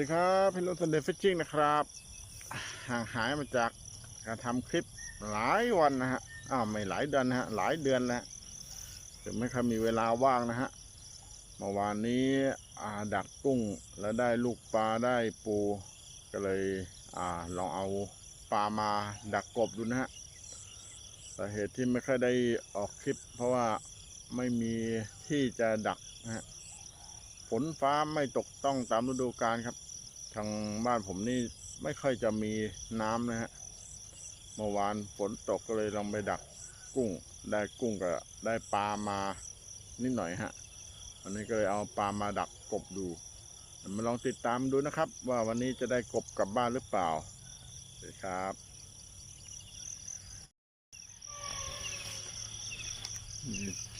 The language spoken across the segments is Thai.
ดีครับพี่นุ่นสันเดย์ฟิชชิ่งนะครับ ห่างหายมาจากการทำคลิปหลายวันนะฮะอ้าวไม่หลายเดือนนะฮะหลายเดือนแล้วถึงไม่ค่อยมีเวลาว่างนะฮะเมื่อวานนี้อ่าดักกุ้งแล้วได้ลูกปลาได้ปู ก็เลยอ่าลองเอาปลามาดักกบดูนะฮะสาเหตุที่ไม่ค่อยได้ออกคลิป เพราะว่าไม่มีที่จะดักนะฮะฝนฟ้าไม่ตกต้องตามฤดูกาลครับางบ้านผมนี่ไม่ค่อยจะมีน้ำนะฮะเมื่อวานฝนตกก็เลยลองไปดักกุ้ง ได้กุ้งกับได้ปลามานิดหน่อยฮะวันนี้ก็เลยเอาปลามาดักกบดูมาลองติดตามดูนะครับ ว่าวันนี้จะได้กบกลับบ้านหรือเปล่าสวัสดีครับ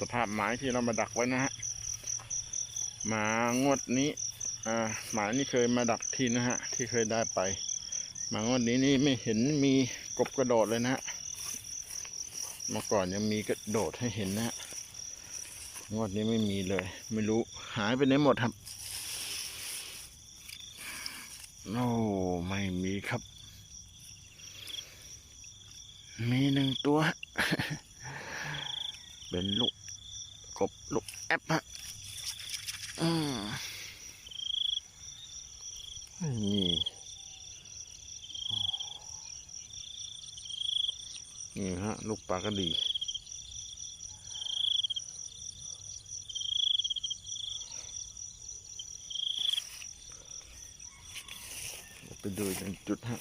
สภาพไม้ที่เรามาดักไว้นะฮะหมางวดนี้ หมานี่เคยมาดักทีนะฮะ ที่เคยได้ไป มางวดนี้นี่ไม่เห็นมีกบกระโดดเลยนะฮะเมื่อก่อนยังมีกระโดดให้เห็นนะฮะงวดนี้ไม่มีเลย ไม่รู้หายไปไหนหมดครับโอ้ไม่มีครับ มีหนึ่งตัว เป็นลูกกบลูกแอปฮะอืมมีนี่ฮะ ลูกปลาก็ดี ไปดูอีกหนึ่งจุดฮะ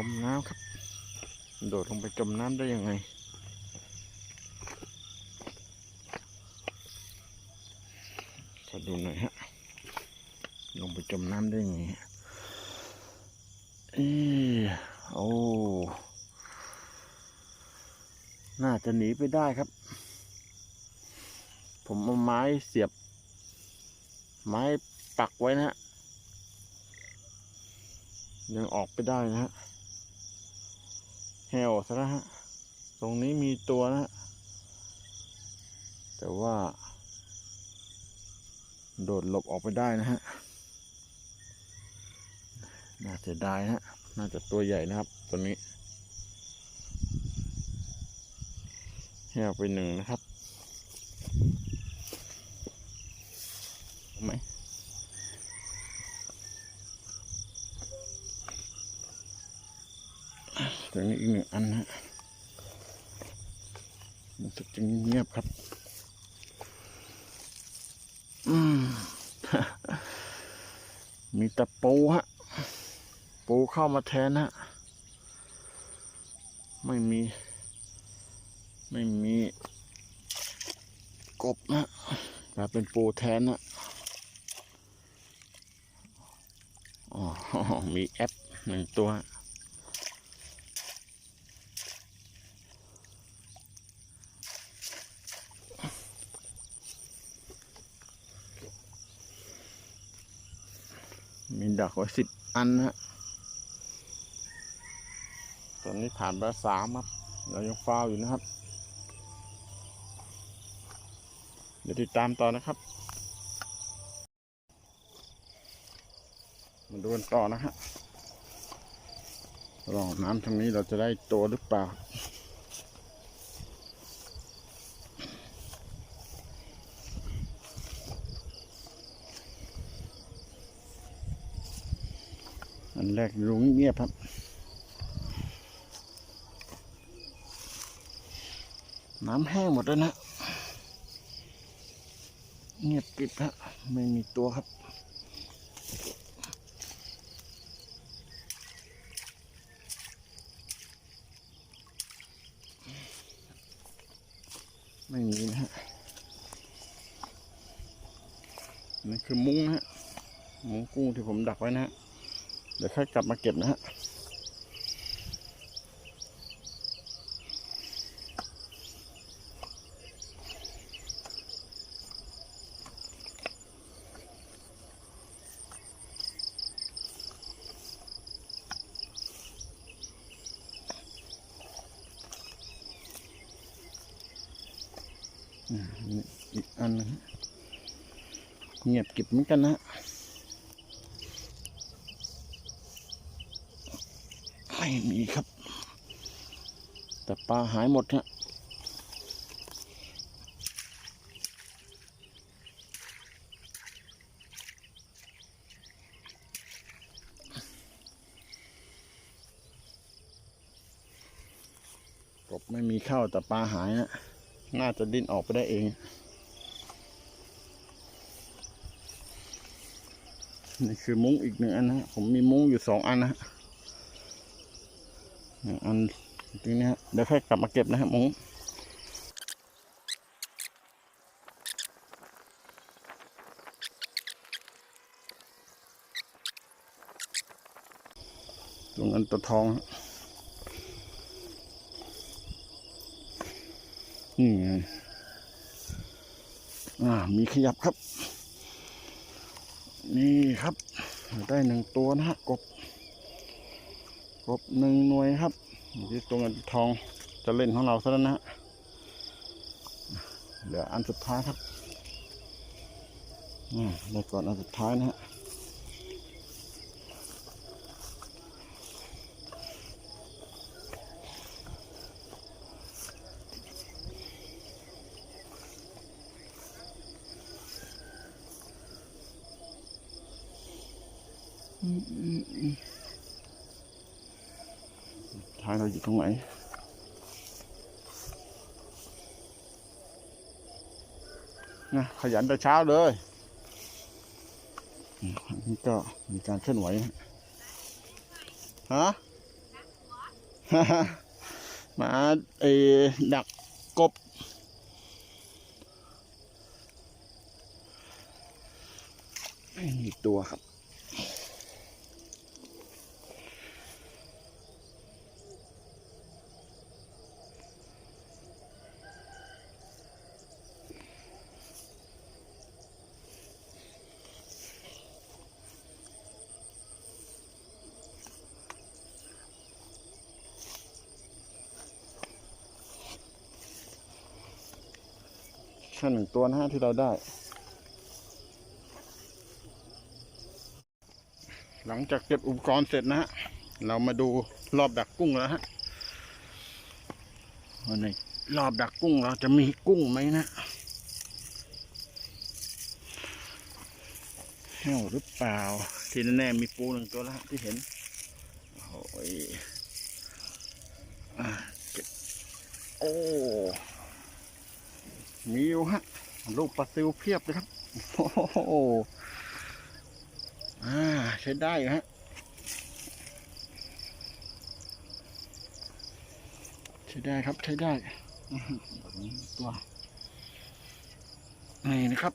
จมน้ำครับ โดดลงไปจมน้ำได้ยังไง ขอดูหน่อยฮะ ลงไปจมน้ำได้ยังไงฮะเอีโอ้น่าจะหนีไปได้ครับ ผมเอาไม้เสียบ ไม้ปักไว้นะฮะยังออกไปได้นะฮะ แหวซะนะฮะ ตรงนี้มีตัวนะฮะแต่ว่า โดดหลบออกไปได้นะฮะ น่าจะได้นะฮะ น่าจะตัวใหญ่นะครับ ตัวนี้แหวไปหนึ่งนะครับเอาไหม ตัว นี้อีกหนึ่งอันฮะรู้สึกจะเงียบครับ อืม มีแต่ปูฮะ ปูเข้ามาแทนฮะ ไม่มี ไม่มีกบนะกลายเป็นปูแทนนะอ๋อ มีแอปหนึ่งตัว มีดักไว้สิบอันนะฮะตอนนี้ผ่านไปสามครับ เรายังฟาวอยู่นะครับ เดี๋ยวติดตามต่อนะครับ มาดูกันต่อนะฮะลองน้ำทางนี้เราจะได้ตัวหรือเปล่า อันแรกลุงเงียบครับ น้ำแห้งหมดแล้วนะ เงียบกริบฮะไม่มีตัวครับไม่มีนะฮะนั่คือมุ้งนะฮะมุ้งกุ้งที่ผมดักไว้นะฮะ เดี๋ยวค่อยกลับมาเก็บนะฮะอีกอันนึงเงียบเก็บเหมือนกันนะฮะ ไม่มีครับ แต่ปลาหายหมดฮะกบไม่มีเข้าแต่ปลาหายนะน่าจะดิ้นออกไปได้เอง นี่คือมุ้งอีกหนึ่งอันนะฮะผมมีมุ้งอยู่สองอันนะฮะ อันตรงนี้ฮะเดี๋ยวค่อยกลับมาเก็บนะฮะมุ้งตรงอันตัวทองนี่ไงอ่ามีขยับครับ นี่ครับ ได้หนึ่งตัวนะฮะกบ กบหนึ่งหน่วยครับที่ตัวเงินทองจะเล่นของเราซะแล้วนะฮะเดี๋ยวอันสุดท้ายครับอ่าได้ก่อนอันสุดท้ายนะฮะ ทายเราอยู่ตรงไหนนะขยันแต่เช้าเลยนี่ก็มีการเคลื่อนไหวฮะมาเอดักกบไม่มีตัวครับ แค่หนึ่งตัวนะฮะที่เราได้ หลังจากเก็บอุปกรณ์เสร็จนะฮะ เรามาดูรอบดักกุ้งแล้วฮะวันนี้รอบดักกุ้งเราจะมีกุ้งไหมนะแห้วหรือเปล่า ที่แน่ๆมีปูหนึ่งตัวแล้วที่เห็นโอ้ยอะเก็บโอ้ มีอยู่ฮะลูกปลาซิวเพียบเลยครับโอ้โหอ่าใช้ได้อยู่ฮะใช้ได้ครับใช้ได้ตัวนี่นะครับ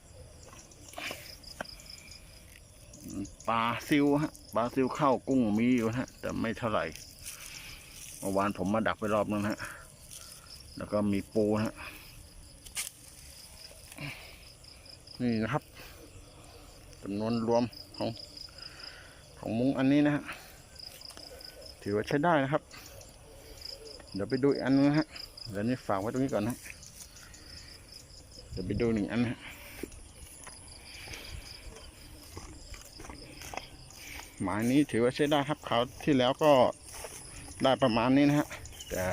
ปลาซิวฮะปลาซิวเข้ากุ้งมีอยู่ฮะ แต่ไม่เท่าไหร่เมื่อวานผมมาดักไปรอบนึงฮะ แล้วก็มีปูฮะ นี่นะครับจำนวนรวมของของมุ้งอันนี้นะฮะถือว่าใช้ได้นะครับ เดี๋ยวไปดูอันนึงฮะเดี๋ยวนี้ฝากไว้ตรงนี้ก่อนนะเดี๋ยวไปดูหนึ่งอันฮะหมายนี้ถือว่าใช้ได้ครับคราที่แล้วก็ได้ประมาณนี้นะฮะแต่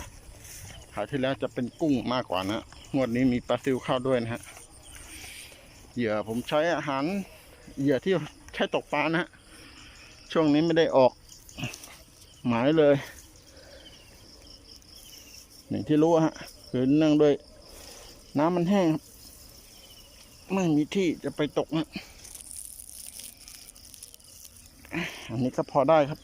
คราวที่แล้วจะเป็นกุ้งมากกว่านะงวดนี้มีปลาซิวเข้าด้วยนะฮะ เหยื่อผมใช้อาหารเหยื่อที่ใช้ตกปลานะฮะช่วงนี้ไม่ได้ออกหมายเลยอย่างที่รู้ฮะคือเนื่องด้วย น้ำมันแห้งครับไม่มีที่จะไปตกนะอันนี้ก็พอได้ครับ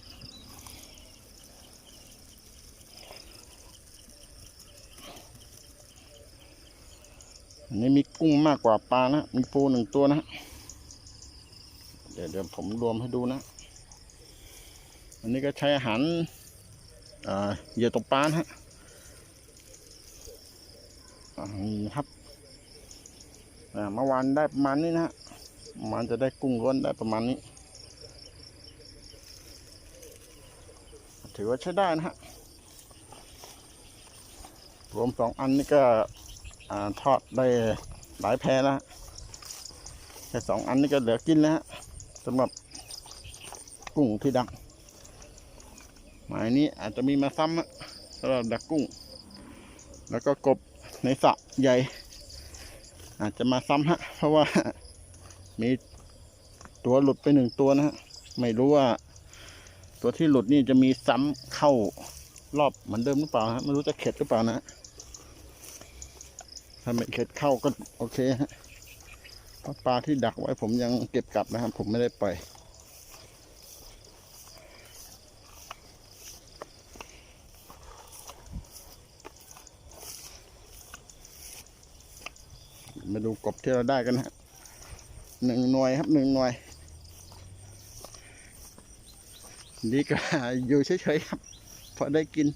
อันนี้มีกุ้งมากกว่าปลานะ มีปูหนึ่งตัวนะ เดี๋ยวเดี๋ยวผมรวมให้ดูนะ อันนี้ก็ใช้อาหารเหยื่อตกปลานะฮะนี่ครับเมื่อวานได้ประมาณนี้นะฮะมื่อวานจะได้กุ้งล้วนได้ประมาณนี้ ถือว่าใช้ได้นะฮะรวมสองอันนี่ก็ ทอดได้หลายแพแล้วแค่สองอันนี้ก็เหลือกินแล้วฮะสำหรับกุ้งที่ดักหมายนี้อาจจะมีมาซ้ำฮะสำหรับดักกุ้ง แล้วก็กบในสระใหญ่ อาจจะมาซ้ำฮะ เพราะว่ามีตัวหลุดไปหนึ่งตัวนะฮะ ไม่รู้ว่า ตัวที่หลุดนี่จะมีซ้ำเข้ารอบเหมือนเดิมหรือเปล่าฮะไม่รู้จะเข็ดหรือเปล่านะ ถ้าไม่เข็ดเข้าก็โอเคฮะเพราะปลาที่ดักไว้ผมยังเก็บกลับนะครับ ผมไม่ได้ปล่อยมาดูกบที่เราได้กันฮะหนึ่งหน่วยครับหนึ่งหน่วย ดีกว่าอยู่เฉยๆครับ พอได้กิน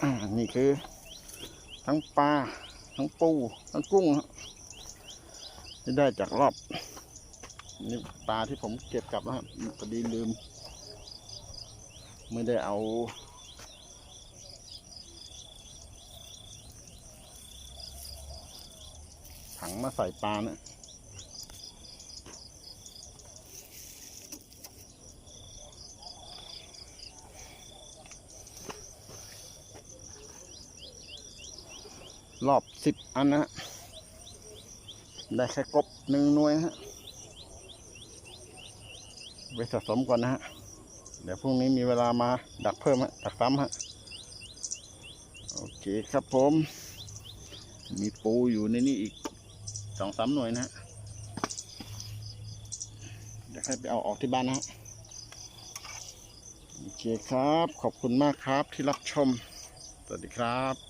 อ่า นี่คือ ทั้งปลาทั้งปูทั้งกุ้งที่ได้จากรอบนี่ปลาที่ผมเก็บกลับนะครับพอดีลืม ไม่ได้เอาถังมาใส่ปลาเนะ รอบสิบอันนะฮะได้แค่กบหนึ่งหน่วยนะฮะไปสะสมก่อนนะฮะ เดี๋ยวพรุ่งนี้มีเวลามาดักเพิ่มฮะ ดักซ้ำฮะ โอเคครับผม มีปูอยู่ในนี้อีกสองสามหน่วยนะฮะ เดี๋ยวให้ไปเอาออกที่บ้านนะฮะ โอเคครับ ขอบคุณมากครับที่รับชม สวัสดีครับ